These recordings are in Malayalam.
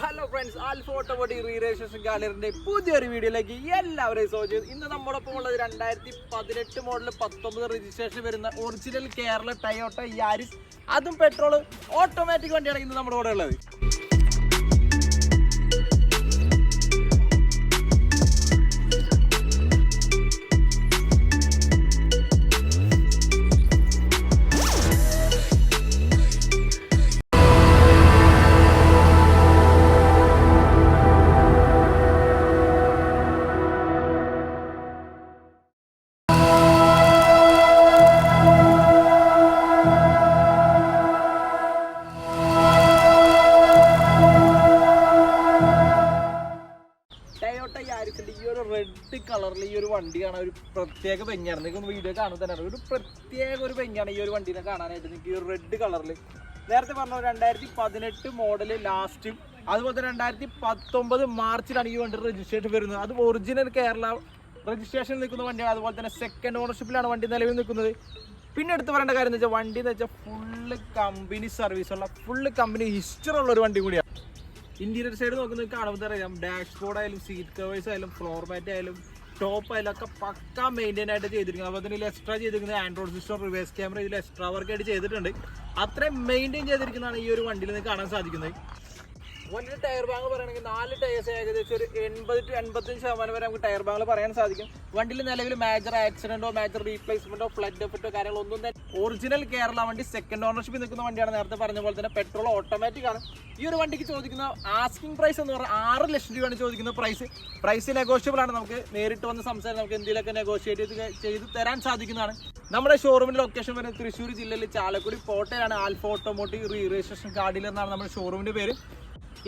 Hello friends Alpha automotive reregistration ഗാലറിന്റെ പുതിയൊരു വീഡിയോയിലേക്ക് എല്ലാവരെയും സ്വാഗതം ഇന്ന് നമ്മോടൊപ്പം ഉള്ളത് രണ്ടായിരത്തി പതിനെട്ട് മോഡൽ പത്തൊമ്പത് രജിസ്ട്രേഷൻ വരുന്ന ഒറിജിനൽ കേരള ടയോട്ട യാരിസ് അതും പെട്രോൾ ഓട്ടോമാറ്റിക് വണ്ടിയാണ് ഇന്ന് നമ്മുടെ കൂടെ ഉള്ളത്. റെഡ് കളറിൽ ഈ ഒരു വണ്ടി കാണാൻ ഒരു പ്രത്യേക ഭംഗിയാണ്. നിങ്ങൾക്ക് വീഡിയോ കാണുമ്പോൾ തന്നെ. ഒരു പ്രത്യേക ഒരു ഭംഗിയാണ് ഈ ഒരു വണ്ടീനെ കാണാനായിട്ട് നിങ്ങൾക്ക് ഈ റെഡ് കളറിൽ നേരത്തെ പറഞ്ഞ രണ്ടായിരത്തി പതിനെട്ട് മോഡൽ ലാസ്റ്റും അതുപോലെ തന്നെ രണ്ടായിരത്തി പത്തൊമ്പത് മാർച്ചിലാണ് ഈ വണ്ടി രജിസ്ട്രേഷൻ വരുന്നത്. അത് ഒറിജിനൽ കേരള രജിസ്ട്രേഷൻ നിൽക്കുന്ന വണ്ടിയാണ്. അതുപോലെ തന്നെ സെക്കൻഡ് ഓണർഷിപ്പിലാണ് വണ്ടി നിലവിൽ നിൽക്കുന്നത്. പിന്നെ എടുത്ത് പറയേണ്ട കാര്യം എന്ന് വെച്ചാൽ വണ്ടി എന്ന് വെച്ചാൽ ഫുള്ള് കമ്പനി സർവീസ് ഉള്ള ഫുള്ള് കമ്പനി ഹിസ്റ്ററി ഉള്ള ഒരു വണ്ടി കൂടിയാണ്. ഇന്റീരിയർ സൈഡ് നോക്കുന്നത് കാണുമ്പോൾ അറിയാം. ഡാഷ് ബോർഡ് ആയാലും സീറ്റ് കവേഴ്സ് ആയാലും ഫ്ലോർ മാറ്റ് ആയാലും ടോപ്പ് ആയാലും ഒക്കെ പക്ക മെയിന്റെയിൻ ആയിട്ട് ചെയ്തിരിക്കുന്നത്. അതുപോലെ തന്നെ ഇതിൽ എക്സ്ട്രാ ചെയ്തിരിക്കുന്നത് ആൻഡ്രോയിഡ് സിസ്റ്റം റിവേഴ്സ് ക്യാമറ ഇതിൽ എക്സ്ട്രാ വർക്ക് ആയിട്ട് ചെയ്തിട്ടുണ്ട്. അത്രയും മെയിന്റെയിൻ ചെയ്തിരിക്കുന്നതാണ് ഈ ഒരു വണ്ടിയിൽ നിന്ന് കാണാൻ സാധിക്കുന്നത്. വണ്ടിയുടെ ടയർ ബാങ്ക് പറയുകയാണെങ്കിൽ നാല് ടയേഴ്സ് ഏകദേശം ഒരു എൺപത് ടു എൺപത്തഞ്ച് ശതമാനം വരെ നമുക്ക് ടയർ ബാങ്ക് പറയാൻ സാധിക്കും. വണ്ടിയിൽ നിലവിൽ മേജർ ആക്സിഡന്റോ മേജർ റീപ്ലേസ്മെന്റോ ഫ്ലഡ് എഫക്റ്റോ കാര്യങ്ങളൊന്നും തന്നെ ഒറിജിനൽ കേരള വണ്ടി സെക്കൻഡ് ഓണർഷിപ്പിൽ നിൽക്കുന്ന വണ്ടിയാണ്. നേരത്തെ പറഞ്ഞ പോലെ തന്നെ പെട്രോൾ ഓട്ടോമാറ്റിക് ആണ്. ഈ ഒരു വണ്ടിക്ക് ചോദിക്കുന്ന ആസ്കിംഗ് പ്രൈസ് എന്ന് പറഞ്ഞാൽ ആറ് ലക്ഷം രൂപയാണ് ചോദിക്കുന്ന പ്രൈസ് പ്രൈസ് നെഗോഷ്യബിൾ ആണ്. നമുക്ക് നേരിട്ട് വന്ന് സംസാരിച്ചാൽ നമുക്ക് എന്തെങ്കിലുമൊക്കെ നെഗോഷിയേറ്റ് ചെയ്ത് തരാൻ സാധിക്കുന്നതാണ്. നമ്മുടെ ഷോറൂമിന്റെ ലൊക്കേഷൻ വരുന്നത് തൃശ്ശൂർ ജില്ലയിൽ ചാലക്കുടി കോട്ടയിലാണ് ആൽഫ ഓട്ടോമോട്ടീവ് റീ രജിസ്ട്രേഷൻ കാർഡിൽ എന്നാണ് നമ്മുടെ ഷോറൂമിന്റെ പേര്.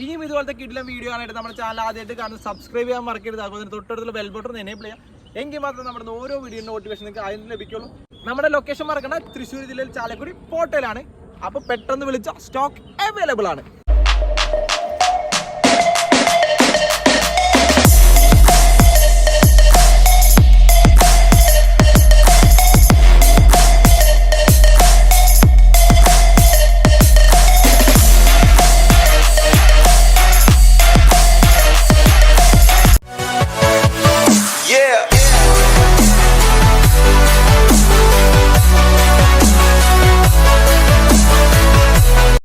ഇനിയും ഇതുപോലത്തെ കിടിലം വീഡിയോ കാണാനായിട്ട് നമ്മുടെ ചാനൽ ആദ്യമായിട്ട് കാണുന്നത് സബ്സ്ക്രൈബ് ചെയ്യാൻ മറക്കരുത്. അതുപോലെ തന്നെ തൊട്ടടുത്തുള്ള ബെൽ ബട്ടൺ എനേബിൾ ചെയ്യാം എങ്കിൽ മാത്രമേ നമ്മുടെ ഓരോ വീഡിയോ നോട്ടിഫിക്കേഷൻ നിങ്ങൾക്ക് ആദ്യം ലഭിക്കുള്ളൂ നമ്മുടെ ലൊക്കേഷൻ മറക്കണ്ട തൃശ്ശൂർ ജില്ലയിൽ ചാലക്കുടി പോട്ടയിലാണ് അപ്പോൾ പെട്ടെന്ന് വിളിച്ച സ്റ്റോക്ക് അവൈലബിൾ ആണ്.